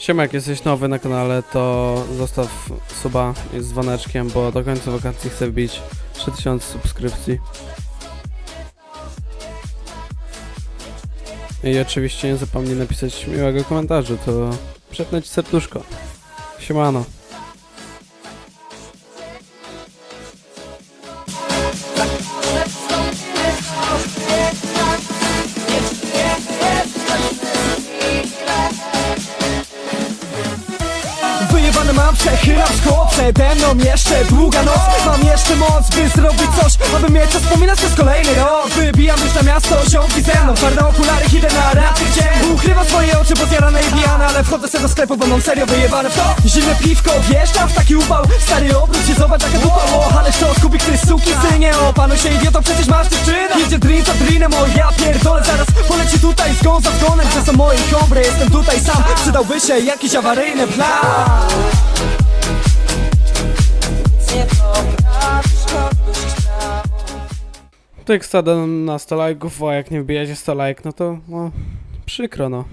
Siema, jak jesteś nowy na kanale, to zostaw suba z dzwoneczkiem, bo do końca wakacji chcę wbić 3000 subskrypcji. I oczywiście nie zapomnij napisać miłego komentarza, to przetnę ci serduszko. Siemano. Wyjebane mam, przechylam szkło Przede mną jeszcze długa noc. Mam jeszcze moc, by zrobić coś Aby mieć co wspominać przez kolejny rok. Wybijam już na miasto, ziomki ze mną. Czarne okulary, idę na randkę gdzie Ukrywam swoje oczy, bo zjarane i pijane Ale wchodzę sobie do sklepu, bo mam serio wyjebane w to. Zimne piwko, wjeżdżam w taki upał. Stary obróć się, zobacz jaka dupa ale to kubik, ty suki synie. Opanuj się idioto, przecież masz kombry, jestem tutaj sam Przydałby się jakiś awaryjny plan Tekst na 100 lajków, a jak nie wbijacie 100 lajk, no to no, przykro no.